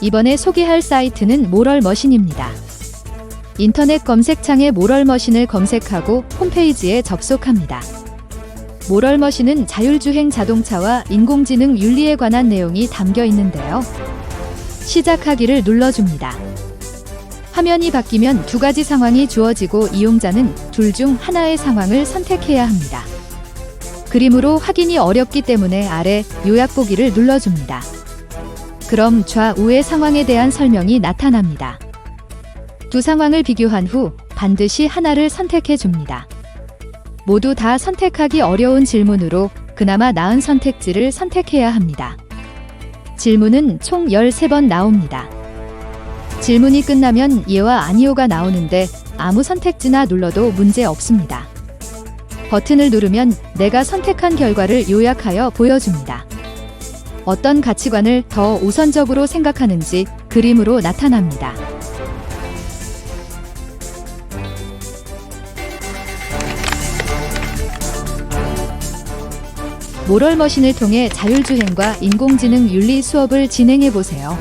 이번에 소개할 사이트는 모럴머신입니다. 인터넷 검색창에 모럴머신을 검색하고 홈페이지에 접속합니다. 모럴머신은 자율주행 자동차와 인공지능 윤리에 관한 내용이 담겨 있는데요. 시작하기를 눌러줍니다. 화면이 바뀌면 두 가지 상황이 주어지고 이용자는 둘 중 하나의 상황을 선택해야 합니다. 그림으로 확인이 어렵기 때문에 아래 요약 보기를 눌러줍니다. 그럼 좌우의 상황에 대한 설명이 나타납니다. 두 상황을 비교한 후 반드시 하나를 선택해 줍니다. 모두 다 선택하기 어려운 질문으로 그나마 나은 선택지를 선택해야 합니다. 질문은 총 13번 나옵니다. 질문이 끝나면 예와 아니오가 나오는데 아무 선택지나 눌러도 문제 없습니다. 버튼을 누르면 내가 선택한 결과를 요약하여 보여줍니다. 어떤 가치관을 더 우선적으로 생각하는지 그림으로 나타납니다. 모럴머신을 통해 자율주행과 인공지능 윤리 수업을 진행해 보세요.